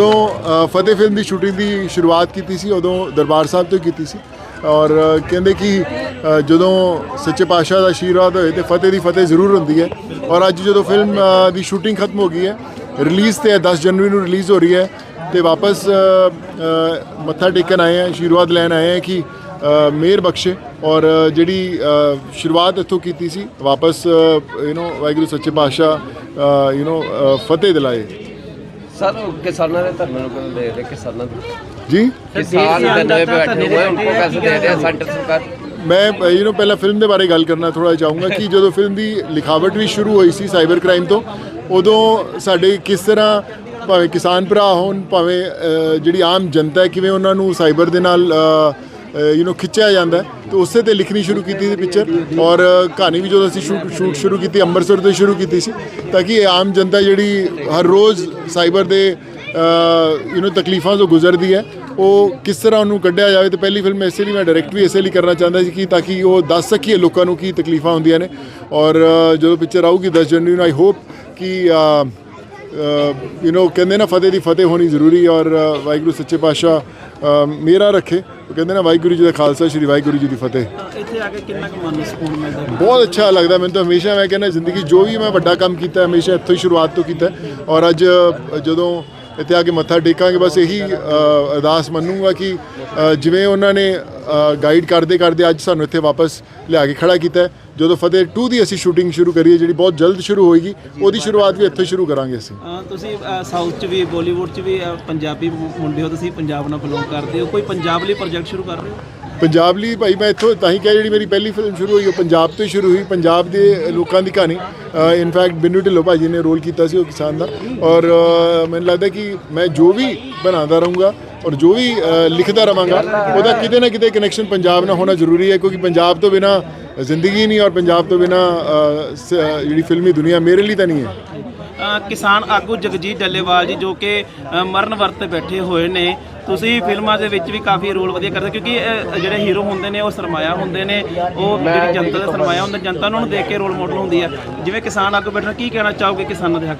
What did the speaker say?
ਜਦੋਂ ਅ, ਫਤਿਹ ਫਿਲਮ ਦੀ ਸ਼ੂਟਿੰਗ ਦੀ ਸ਼ੁਰੂਆਤ ਕੀਤੀ ਸੀ ਉਦੋਂ ਦਰਬਾਰ ਸਾਹਿਬ ਤੋਂ ਕੀਤੀ ਸੀ ਔਰ ਅ, ਕਹਿੰਦੇ ਕਿ ਅ, ਜਦੋਂ ਸੱਚੇ ਪਾਤਸ਼ਾਹ ਦਾ ਆਸ਼ੀਰਵਾਦ ਹੋਏ ਤੇ ਫਤਿਹ ਦੀ ਫਤਿਹ ਜ਼ਰੂਰ ਹੁੰਦੀ ਹੈ ਔਰ ਅੱਜ ਜਦੋਂ ਫਿਲਮ ਅ, ਦੀ ਸ਼ੂਟਿੰਗ ਖਤਮ ਹੋ ਗਈ ਹੈ ਰਿਲੀਜ਼ ਤੇ ਹੈ 10 ਜਨਵਰੀ ਨੂੰ ਰਿਲੀਜ਼ ਹੋ ਰਹੀ ਹੈ ਤੇ ਵਾਪਸ ਅ, ਅ, ਮੱਥਾ ਟੇਕਣ ਆਏ ਹਾਂ ਆਸ਼ੀਰਵਾਦ ਲੈਣ ਆਏ ਹਾਂ ਕਿ ਅ, ਮਿਹਰ ਬਖਸ਼ੇ ਔਰ ਅ, ਜਿਹੜੀ ਅ, ਸ਼ੁਰੂਆਤ ਇੱਥੋਂ ਕੀਤੀ ਸੀ ਵਾਪਸ ਯੂ نو ਵਾਹਿਗੁਰੂ ਸੱਚੇ ਪਾਤਸ਼ਾਹ ਯੂ نو ਫਤਿਹ ਦਿਲਾਏ ਸਰ ਉਹ ਕਿਸਾਨਾਂ ਦੇ ਧਰਨੇ ਨੂੰ ਕਦੋਂ ਦੇ ਰਹੇ ਕਿਸਾਨਾਂ ਦੇ ਜੀ ਕਿਸਾਨ ਧਰਨੇ पे बैठे हुए हैं उनको कैसे दे रहे हैं सेंटर सरकार ਮੈਂ ਯੂ نو ਪਹਿਲਾਂ ਫਿਲਮ ਦੇ ਬਾਰੇ ਗੱਲ ਕਰਨਾ ਥੋੜਾ ਚਾਹੂੰਗਾ ਕਿ ਜਦੋਂ ਫਿਲਮ ਦੀ ਲਿਖਾਵਟ ਵੀ ਸ਼ੁਰੂ ਹੋਈ ਸੀ ਸਾਈਬਰ ਕ੍ਰਾਈਮ ਤੋਂ ਉਦੋਂ ਸਾਡੇ ਕਿਸ ਤਰ੍ਹਾਂ ਭਾਵੇਂ ਕਿਸਾਨ ਭਰਾ ਹੋਣ ਭਾਵੇਂ ਅ, ਜਿਹੜੀ ਆਮ ਜਨਤਾ ਹੈ ਕਿਵੇਂ ਉਹਨਾਂ ਨੂੰ ਸਾਈਬਰ ਦੇ ਨਾਲ ਯੂ نو ਖਿੱਚਿਆ ਜਾਂਦਾ ਹੈ ਤੇ ਉਸੇ ਤੇ ਲਿਖਣੀ ਸ਼ੁਰੂ ਕੀਤੀ ਸੀ ਪਿਕਚਰ ਔਰ ਅ, ਕਹਾਣੀ ਵੀ ਜਦੋਂ ਅਸੀਂ ਸ਼ੂਟ ਸ਼ੂਟ ਸ਼ੁਰੂ ਕੀਤੀ ਅੰਮ੍ਰਿਤਸਰ ਤੋਂ ਸ਼ੁਰੂ ਕੀਤੀ ਸੀ ਤਾਂ ਕਿ ਇਹ ਆਮ ਜਨਤਾ ਜਿਹੜੀ ਹਰ ਰੋਜ਼ ਸਾਈਬਰ ਦੇ ਯੂ نو ਤਕਲੀਫਾਂ ਤੋਂ ਗੁਜ਼ਰਦੀ ਹੈ ਉਹ ਕਿਸ ਤਰ੍ਹਾਂ ਉਹਨੂੰ ਕੱਢਿਆ ਜਾਵੇ ਤੇ ਪਹਿਲੀ ਫਿਲਮ ਇਸੇ ਲਈ ਮੈਂ ਡਾਇਰੈਕਟ ਵੀ ਇਸੇ ਲਈ ਕਰਨਾ ਚਾਹੁੰਦਾ ਸੀ ਕਿ ਤਾਂ ਕਿ ਉਹ ਦੱਸ ਸਕੀਏ ਲੋਕਾਂ ਨੂੰ ਕੀ ਤਕਲੀਫਾਂ ਹੁੰਦੀਆਂ ਨੇ ਔਰ ਅ, ਜਦੋਂ ਪਿਕਚਰ ਆਊਗੀ 10 ਜਨਵਰੀ ਨੂੰ ਆਈ ਹੋਪ ਕਿ ਯੂ نو ਕਹਿੰਦੇ ਨਾ ਫਤਿਹ ਦੀ ਫਤਿਹ ਹੋਣੀ ਜ਼ਰੂਰੀ ਹੈ ਔਰ ਅ, ਵਾਹਿਗੁਰੂ ਸੱਚੇ ਪਾਤਸ਼ਾਹ ਅ, ਮੇਰਾ ਰੱਖੇ ਉਹ ਕਹਿੰਦੇ ਨਾ ਵਾਹਿਗੁਰੂ ਜੀ ਦਾ ਖਾਲਸਾ ਸ਼੍ਰੀ ਵਾਹਿਗੁਰੂ ਜੀ ਦੀ ਫਤਿਹ ਇੱਥੇ ਆ ਕੇ ਕਿੰਨਾ ਕੁ ਮਨ ਨੂੰ ਸਕੂਨ ਮਿਲਦਾ? ਬਹੁਤ ਅੱਛਾ ਲੱਗਦਾ ਮੈਨੂੰ ਤਾਂ ਹਮੇਸ਼ਾ ਮੈਂ ਕਹਿੰਦਾ ਜ਼ਿੰਦਗੀ ਜੋ ਵੀ ਮੈਂ ਵੱਡਾ ਕੰਮ ਕੀਤਾ ਹਮੇਸ਼ਾ ਇੱਥੋਂ ਹੀ ਸ਼ੁਰੂਆਤ ਤੋਂ ਕੀਤਾ। ਔਰ ਅੱਜ ਜਦੋਂ ਇੱਥੇ ਆ ਕੇ ਮੱਥਾ ਟੇਕਾਂਗੇ, ਬਸ ਇਹੀ ਅਰਦਾਸ ਮੰਨੂਗਾ ਕਿ ਜਿਵੇਂ ਉਹਨਾਂ ਨੇ ਗਾਈਡ ਕਰਦੇ ਕਰਦੇ ਅੱਜ ਸਾਨੂੰ ਇੱਥੇ ਵਾਪਸ ਲਿਆ ਕੇ ਖੜਾ ਕੀਤਾ ਜਦੋਂ ਫਤਿਹ 2 ਦੀ ਅਸੀਂ ਸ਼ੂਟਿੰਗ ਸ਼ੁਰੂ ਕਰੀਏ, ਜਿਹੜੀ ਬਹੁਤ ਜਲਦ ਸ਼ੁਰੂ ਹੋਏਗੀ, ਉਹਦੀ ਸ਼ੁਰੂਆਤ ਵੀ ਇੱਥੋਂ ਸ਼ੁਰੂ ਕਰਾਂਗੇ ਅਸੀਂ। ਤੁਸੀਂ ਸਾਊਥ ਚ ਵੀ ਬਾਲੀਵੁੱਡ ਚ ਵੀ ਪੰਜਾਬੀ ਮੁ- ਮੁੰਡੇ ਹੋ, ਤੁਸੀਂ ਪੰਜਾਬ ਨਾਲ ਬਿਲੋਂਗ ਕਰਦੇ ਹੋ। ਕੋਈ ਪੰਜਾਬ ਲਈ ਪ੍ਰੋਜੈਕਟ ਸ਼ੁਰੂ ਕਰ ਰਹੇ ਹੋ? ਪੰਜਾਬ ਲਈ ਭਾਈ ਮੈਂ ਇੱਥੋਂ ਤਾਂ ਹੀ ਕਿਹਾ ਜਿਹੜੀ ਮੇਰੀ ਪਹਿਲੀ ਫਿਲਮ ਸ਼ੁਰੂ ਹੋਈ, ਉਹ ਪੰਜਾਬ ਤੋਂ ਹੀ ਸ਼ੁਰੂ ਹੋਈ, ਪੰਜਾਬ ਦੇ ਲੋਕਾਂ ਦੀ ਕਹਾਣੀ। ਇਨਫੈਕਟ ਬਿੰਨੂ ਢਿੱਲੋਂ ਭਾਜੀ ਨੇ ਰੋਲ ਕੀਤਾ ਸੀ ਉਹ ਕਿਸਾਨ ਦਾ। ਔਰ ਮੈਨੂੰ ਲੱਗਦਾ ਕਿ ਮੈਂ ਜੋ ਵੀ ਬਣਾਉਂਦਾ ਰਹੂੰਗਾ ਔਰ ਜੋ ਵੀ ਲਿਖਦਾ ਰਵਾਂਗਾ ਉਹਦਾ ਕਿਤੇ ਨਾ ਕਿਤੇ ਕਨੈਕਸ਼ਨ ਪੰਜਾਬ ਨਾਲ ਹੋਣਾ ਜ਼ਰੂਰੀ ਹੈ, ਕਿਉਂਕਿ ਪੰਜਾਬ ਤੋਂ ਬਿਨਾ ਜ਼ਿੰਦਗੀ ਨਹੀਂ ਔਰ ਪੰਜਾਬ ਤੋਂ ਬਿਨਾ ਜਿਹੜੀ ਫਿਲਮੀ ਦੁਨੀਆ ਮੇਰੇ ਲਈ ਤਾਂ ਨਹੀਂ ਹੈ। ਕਿਸਾਨ ਆਗੂ ਜਗਜੀਤ ਡੱਲੇਵਾਲ ਜੀ ਜੋ ਕਿ ਮਰਨ ਵਰਤ ਬੈਠੇ ਹੋਏ ਨੇ। ਤੁਸੀਂ ਫਿਲਮਾਂ ਦੇ ਵਿੱਚ ਵੀ ਕਾਫੀ ਰੋਲ ਵਧੀਆ ਕਰਦੇ ਕਿਉਂਕਿ ਜਿਹੜੇ ਹੀਰੋ ਹੁੰਦੇ ਨੇ ਉਹ ਸਰਮਾਇਆ ਹੁੰਦੇ ਨੇ। ਉਹ ਜਿਹੜੀ ਜਨਤਾ ਦਾ ਸਰਮਾਇਆ ਹੁੰਦਾ ਜਨਤਾ ਉਹਨਾਂ ਨੂੰ ਦੇਖ ਕੇ ਰੋਲ ਮਾਡਲ ਹੁੰਦੀ ਹੈ ਜਿਵੇਂ ਕਿਸਾਨ ਆਗੂ ਬੈਠਣਾ ਕੀ ਕਹਿਣਾ ਚਾਹੋਗੇ ਕਿਸਾਨਾਂ ਦੇ ਹੱਕ?